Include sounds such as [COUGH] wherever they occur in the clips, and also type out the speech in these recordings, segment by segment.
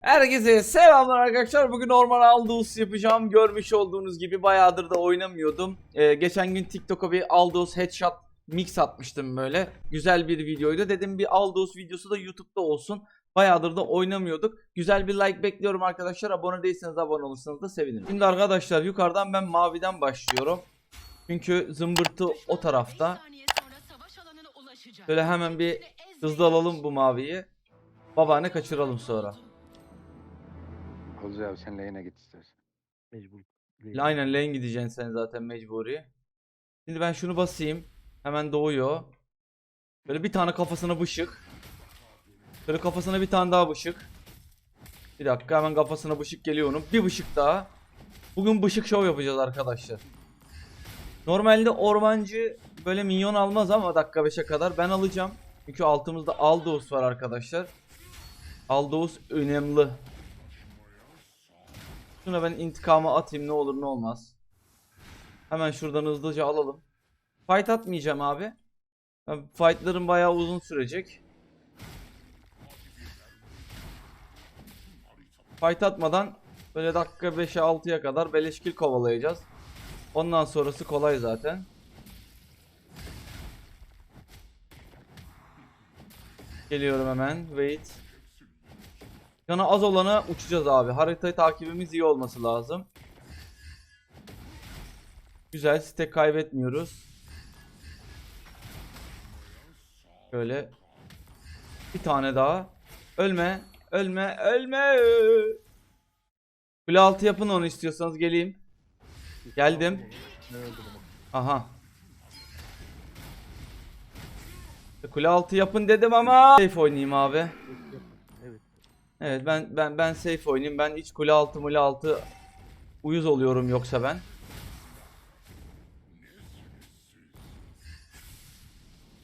Herkese selamlar arkadaşlar. Bugün normal Aldous yapacağım. Görmüş olduğunuz gibi bayağıdır da oynamıyordum. Ee, geçen gün TikTok'a bir Aldous headshot mix atmıştım böyle. Güzel bir videoydu. Dedim bir Aldous videosu da YouTube'da olsun. Bayağıdır da oynamıyorduk. Güzel bir like bekliyorum arkadaşlar. Abone değilseniz abone olursanız da sevinirim. Şimdi arkadaşlar yukarıdan ben maviden başlıyorum. Çünkü zımbırtı o tarafta. Böyle hemen bir hızlı alalım bu maviyi. Babaanne kaçıralım sonra. Oğuz abi sen lane'e git istersen. Mecbur. Aynen lane gideceksin sen zaten mecburi. Şimdi ben şunu basayım. Hemen doğuyor. Böyle bir tane kafasına bışık. Böyle kafasına bir tane daha bışık. Bir dakika hemen kafasına bışık geliyor onun. Bir bışık daha. Bugün bışık show yapacağız arkadaşlar. Normalde ormancı böyle minyon almaz ama dakika 5'e kadar ben alacağım. Çünkü altımızda Aldous var arkadaşlar. Aldous önemli. Şuna ben intikamı atayım ne olur ne olmaz. Hemen şuradan hızlıca alalım. Fight atmayacağım abi. Yani Fightların bayağı uzun sürecek. Fight atmadan böyle dakika 5'e 6'ya kadar beleşkil kovalayacağız. Ondan sonrası kolay zaten. Geliyorum hemen. Wait. Canı az olana uçacağız abi. Haritayı takibimiz iyi olması lazım. Güzel. Stack kaybetmiyoruz. Şöyle. Bir tane daha. Ölme. Ölme. Ölme. Kule altı yapın onu istiyorsanız geleyim. Geldim. Aha. Kule altı yapın dedim ama safe oynayayım abi. Evet. Ben ben ben safe oynayayım. Ben hiç kule altı mule altı uyuz oluyorum yoksa ben.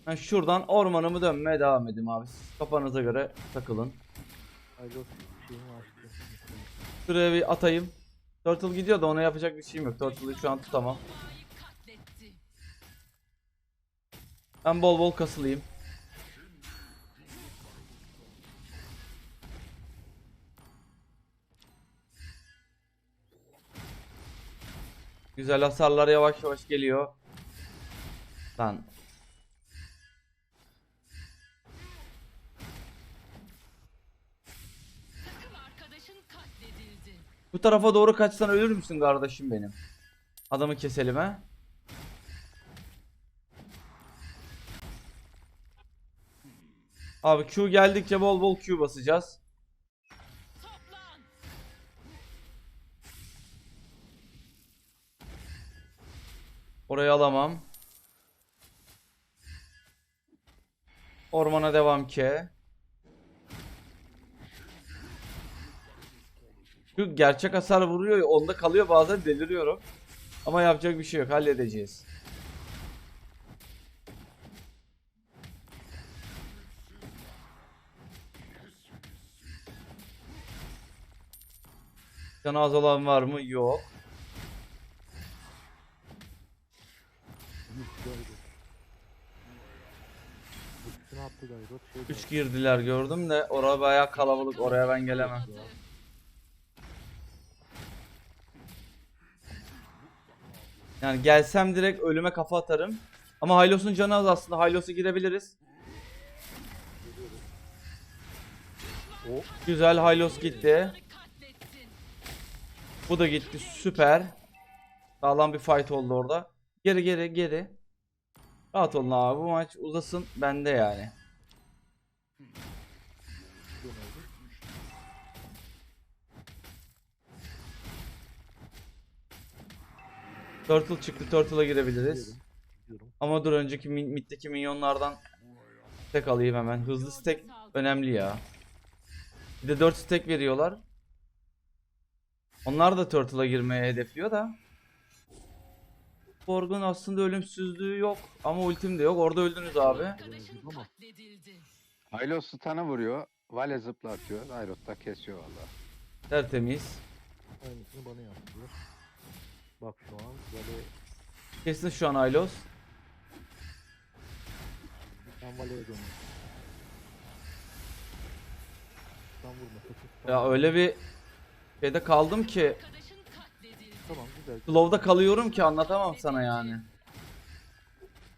Ben şuradan ormanımı dönmeye devam edeyim abi. Siz kafanıza göre takılın. Şuraya bir atayım. Turtle gidiyor da ona yapacak bir şeyim yok. Turtle'ı şu an tutamam. Ben bol bol kasılayım. Güzel hasarlar yavaş yavaş geliyor. Lan bu tarafa doğru kaçsan ölür müsün kardeşim benim? Adamı keselim ha. Abi Q geldikçe bol bol Q basacağız. Orayı alamam. Ormana devam ki. Şu gerçek hasar vuruyor onda kalıyor bazen deliriyorum. Ama yapacak bir şey yok halledeceğiz. Canı az olan var mı? Yok. 3 girdiler gördüm de oraya bayağı kalabalık oraya ben gelemem. Yani gelsem direkt ölüme kafa atarım. Ama Hylos'un canı az aslında. Hylos'a girebiliriz. Güzel Hylos gitti. Bu da gitti. Süper. Sağlam bir fight oldu orada. Geri geri geri. Rahat olun abi. Bu maç uzasın. Bende yani. Turtle çıktı. Turtle'a girebiliriz. Ama dur önceki min- middeki minyonlardan stack alayım hemen. Hızlı stack önemli ya. Bir de 4 stack veriyorlar. Onlar da Turtle'a girmeye hedefliyor da. Borg'un aslında ölümsüzlüğü yok ama ultim de yok. Orada öldünüz abi. Aylos stun'a vuruyor. Vale zıplatıyor. Ayrot da kesiyor valla. Tertemiz. aynısını bana yaptılar. Bak şu an böyle Kesin şu an Aylos. ben Vale'ye vurma. Stun Ya öyle bir şeyde kaldım ki Tamam güzel. slow'da kalıyorum ki anlatamam sana yani.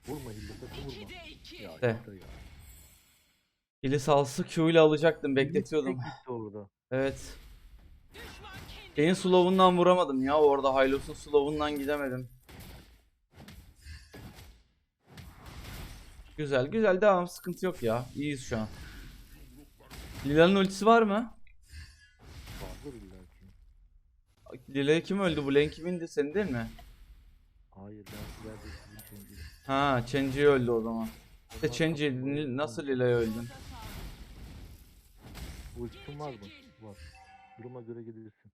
Vurma sakın vurma. Ya De. ya. Hili salsı Q ile alacaktım bekletiyordum. Tek gitti orada. Evet. Şeyin slow'undan vuramadım ya orada Hylos'un slow'undan gidemedim. Güzel güzel devam sıkıntı yok ya. İyiyiz şu an. Lila'nın ultisi var mı? Lila'ya kim öldü? Bu lane kimindi? Senin değil mi? Hayır ben değilim. Ha, Chenji öldü o zaman. İşte Chenji nasıl Lila'ya öldün? Ultin var mı? Var. Duruma göre gelirsin.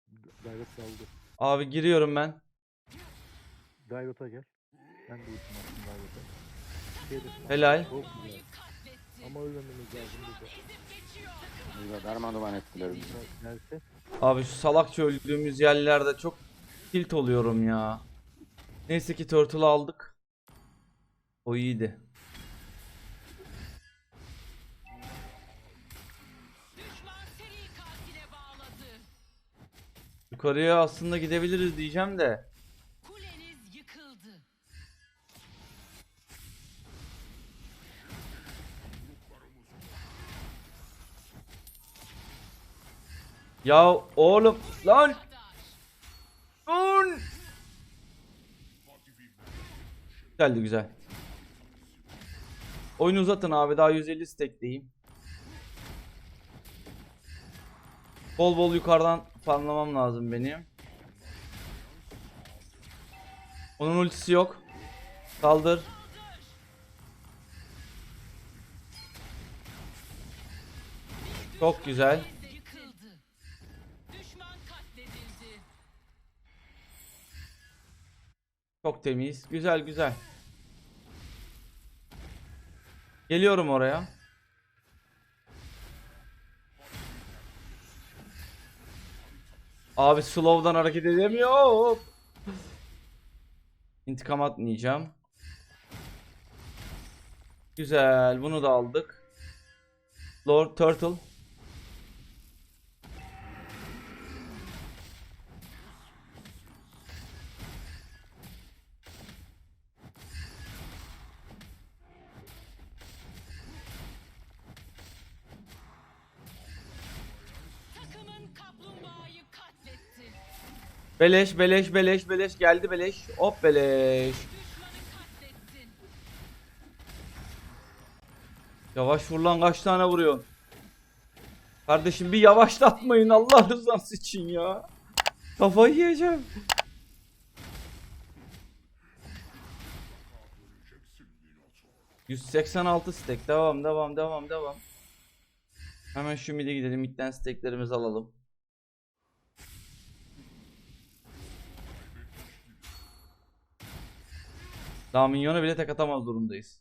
Gayret aldı. Abi giriyorum ben. Gayret'a gel. Ben de ultim attım Gayret'a. Şeyde- Helal. Çok güzel. Ama ölmememiz lazım burada. Burada darma duman ettiler bizi. Gelse Abi şu salakça öldüğümüz yerlerde çok tilt oluyorum ya. Neyse ki Turtle'ı aldık. O iyiydi. Yukarıya aslında gidebiliriz diyeceğim de. Ya oğlum lan lan. Güzeldi güzel. Oyunu uzatın abi daha 150 stackleyeyim. Bol bol yukarıdan farmlamam lazım benim. Onun ultisi yok. Saldır. Çok güzel. Çok temiz. Güzel güzel. Geliyorum oraya. Abi slow'dan hareket edemiyor. İntikam atmayacağım. Güzel. Bunu da aldık. Lord Turtle. Beleş beleş beleş beleş geldi beleş. Hop beleş. Yavaş vur lan kaç tane vuruyorsun? Kardeşim bir yavaşlatmayın Allah rızası için ya. Kafayı yiyeceğim. ...186 stack. Devam, devam, devam, devam. Hemen şu mid'e gidelim. Mid'den stacklerimizi alalım. Daha minyona bile tek atamaz durumdayız.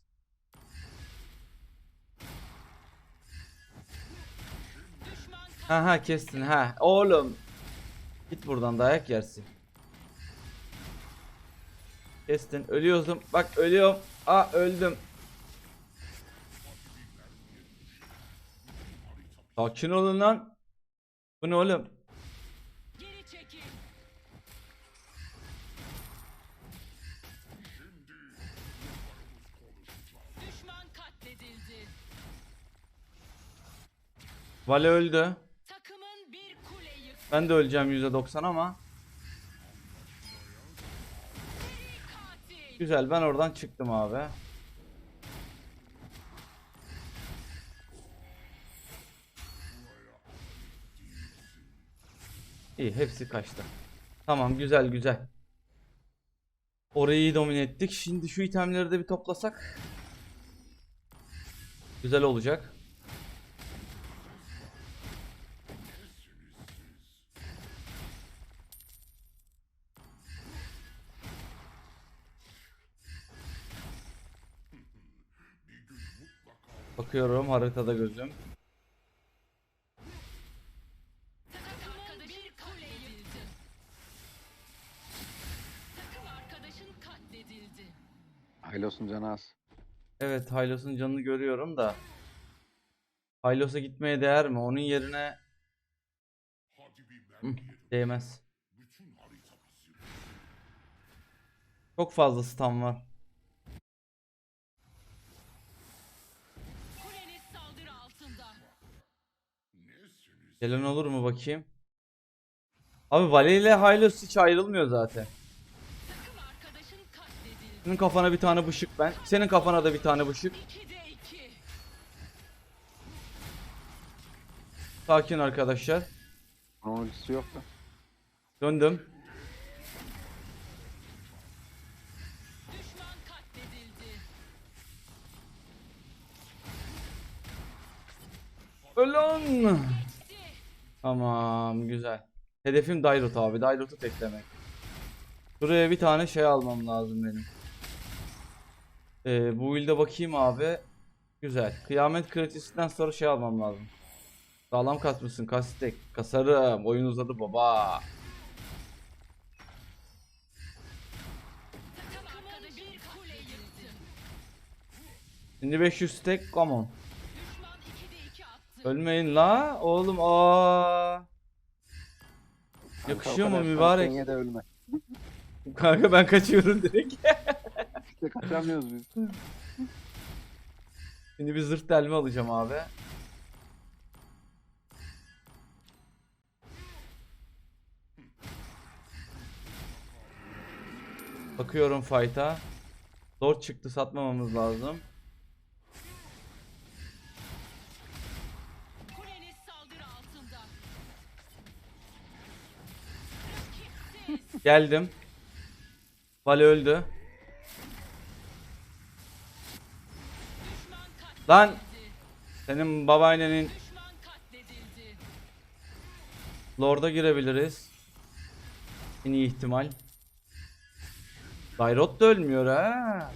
Ha ha kestin ha. Oğlum. Git buradan dayak yersin. Kestin. Ölüyorsun. Bak ölüyorum. Aa öldüm. Sakin olun lan. Bu ne oğlum? Vale öldü. Ben de öleceğim %90 ama. Güzel ben oradan çıktım abi. İyi hepsi kaçtı. Tamam güzel güzel. Orayı iyi domine ettik. Şimdi şu itemleri de bir toplasak. Güzel olacak. Bakıyorum haritada gözüm. Hylos'un canı az. Evet Hylos'un canını görüyorum da. Hylos'a gitmeye değer mi? Onun yerine Hı, Değmez. Çok fazla stun var. Gelen olur mu bakayım? Abi Vale ile Hylos hiç ayrılmıyor zaten. Senin kafana bir tane bışık ben. Senin kafana da bir tane bışık. 2'de 2. Sakin arkadaşlar. Ultisi yok da. Döndüm. Geçti. Tamam güzel. Hedefim Dairot abi. Dairot'u teklemek. Buraya bir tane şey almam lazım benim. Ee, bu ilde bakayım abi. Güzel. Kıyamet kritisinden sonra şey almam lazım. Sağlam kasmışsın kastek. Kasarım. Oyun uzadı baba. Şimdi 500 stack come on. Ölmeyin la oğlum aa. Yakışıyor mu mübarek? Sen de ölme. Kanka ben kaçıyorum direkt. İşte kaçamıyoruz biz. Şimdi bir zırh delme alacağım abi. Bakıyorum fight'a. Zor çıktı satmamamız lazım. Geldim. Vale öldü. Lan senin babaannenin. Lord'a girebiliriz. En iyi ihtimal. Dairot da ölmüyor ha.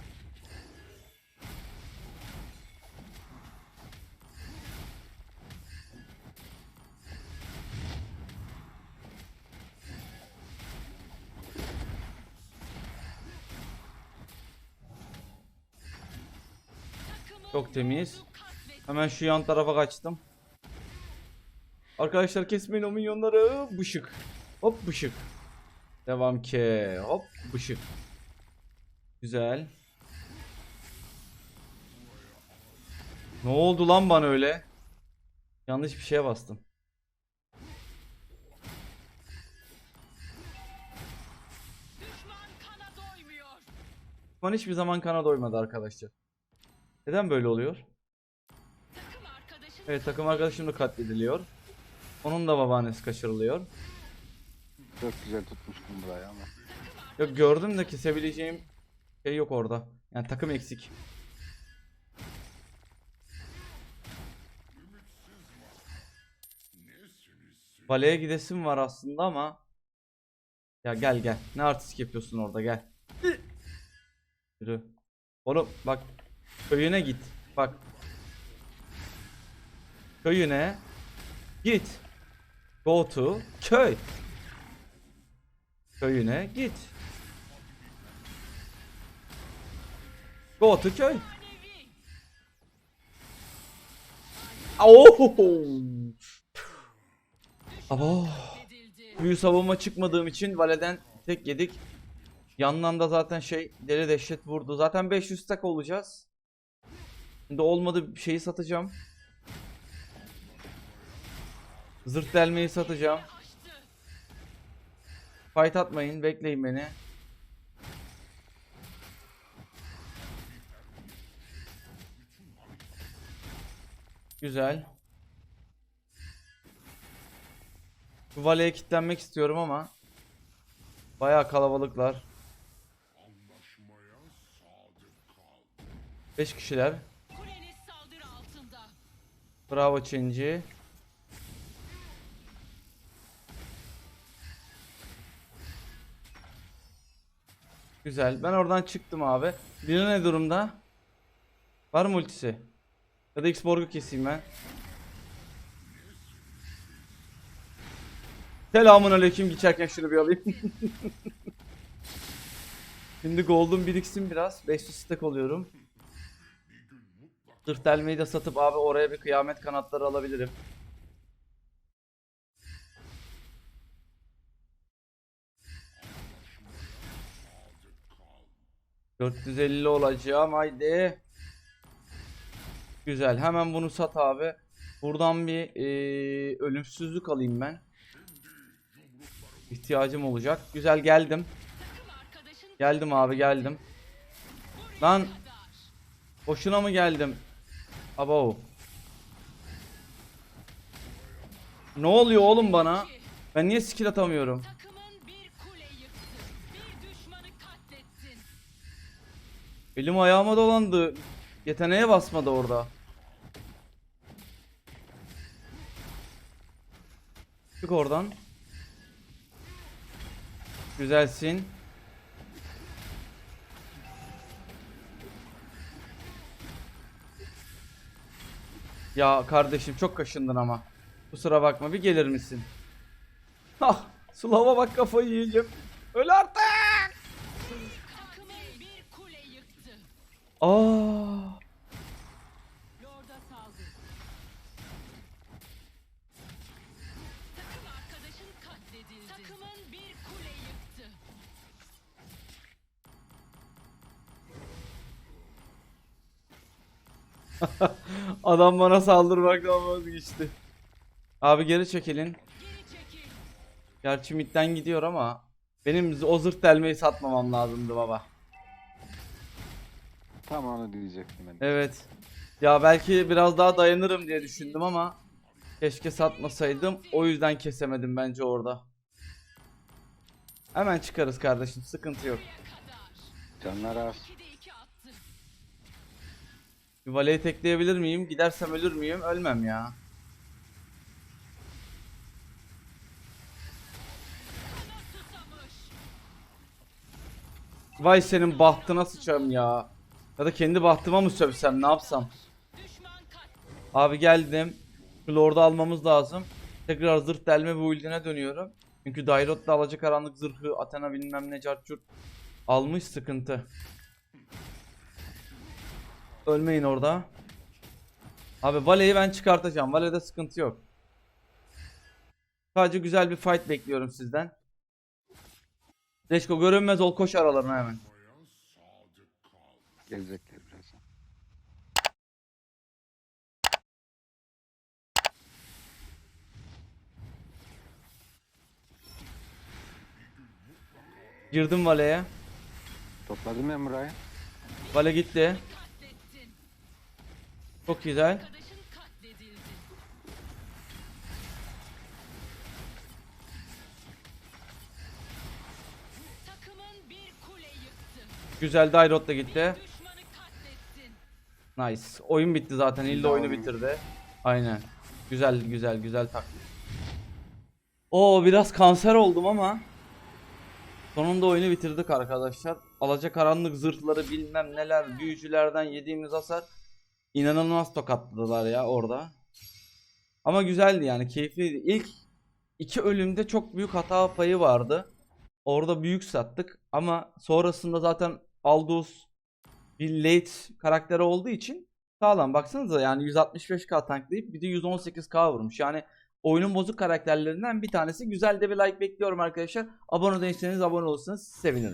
Çok temiz. Hemen şu yan tarafa kaçtım. Arkadaşlar kesmeyin o minyonları. Bışık. Hop bışık. Devam ki. Hop bışık. Güzel. Ne oldu lan bana öyle? Yanlış bir şeye bastım. Düşman kana doymuyor. Bana hiçbir zaman kana doymadı arkadaşlar. Neden böyle oluyor? Evet takım arkadaşım da katlediliyor. Onun da babaannesi kaçırılıyor. Çok güzel tutmuştum burayı ama. Yok gördüm de kesebileceğim şey yok orada. Yani takım eksik. Valeye gidesim var aslında ama ya gel gel. Ne artistik yapıyorsun orada gel. Yürü. Oğlum bak köyüne git. Bak. Köyüne git. Go to köy. Köyüne git. Go to köy. Oh! Abo. Büyü savunma çıkmadığım için Vale'den tek yedik. Yandan da zaten şey deli dehşet vurdu. Zaten 500 stack olacağız. Şimdi olmadı bir şeyi satacağım. Zırt delmeyi satacağım. Fight atmayın, bekleyin beni. Güzel. Bu valeye kilitlenmek istiyorum ama bayağı kalabalıklar. 5 kişiler. Bravo Chenji. Güzel. Ben oradan çıktım abi. Lina ne durumda? Var mı ultisi? Ya da X-Borg'u keseyim ben. Selamun aleyküm geçerken şunu bir alayım. [LAUGHS] Şimdi gold'um biriksin biraz. 500 stack oluyorum. Dırt elmeyi de satıp abi oraya bir kıyamet kanatları alabilirim. ...450 olacağım haydi. Güzel hemen bunu sat abi. Buradan bir e, ölümsüzlük alayım ben. İhtiyacım olacak. Güzel geldim. Geldim abi geldim. Lan boşuna mı geldim? Abo. Ne oluyor oğlum bana? Ben niye skill atamıyorum? Elim ayağıma dolandı. Yeteneğe basmadı orada. Çık oradan. Güzelsin. Ya kardeşim çok kaşındın ama. Kusura bakma bir gelir misin? Hah, Slav'a bak kafayı yiyeceğim. Öl artık. Aa. Adam bana saldırmaktan vazgeçti. Abi geri çekilin. Geri çekil. Gerçi midden gidiyor ama benim o zırt delmeyi satmamam lazımdı baba. Tam onu diyecektim ben. Evet. Ya belki biraz daha dayanırım diye düşündüm ama keşke satmasaydım. O yüzden kesemedim bence orada. Hemen çıkarız kardeşim. Sıkıntı yok. Canlar az. 2'de 2 attı. Bir valeyi tekleyebilir miyim? Gidersem ölür müyüm? Ölmem ya. Vay senin bahtına sıçarım ya. Ya da kendi bahtıma mı sövsem ne yapsam? Abi geldim. Lord'u almamız lazım. Tekrar zırh delme build'ine dönüyorum. Çünkü Dairot'la alacakaranlık zırhı, Athena bilmem ne carçurt almış sıkıntı. Ölmeyin orada. Abi Vale'yi ben çıkartacağım. Vale'de sıkıntı yok. Sadece güzel bir fight bekliyorum sizden. Leşko görünmez ol koş aralarına hemen. Gelecekler birazdan. Girdim Vale'ye. Topladım burayı. Vale gitti. Çok güzel. Güzel Dairot da gitti. Nice. Oyun bitti zaten. İlla oyunu bitirdi. Aynen. Güzel güzel güzel taktik. Oo biraz kanser oldum ama sonunda oyunu bitirdik arkadaşlar. Alacakaranlık zırhları bilmem neler büyücülerden yediğimiz hasar inanılmaz tokatladılar ya orada. Ama güzeldi yani keyifliydi. İlk iki ölümde çok büyük hata payı vardı. Orada büyük sattık ama sonrasında zaten Aldous bir late karakteri olduğu için sağlam. Baksanıza yani 165k tanklayıp bir de 118k vurmuş. Yani oyunun bozuk karakterlerinden bir tanesi. Güzel de bir like bekliyorum arkadaşlar. Abone değilseniz abone olursanız sevinirim.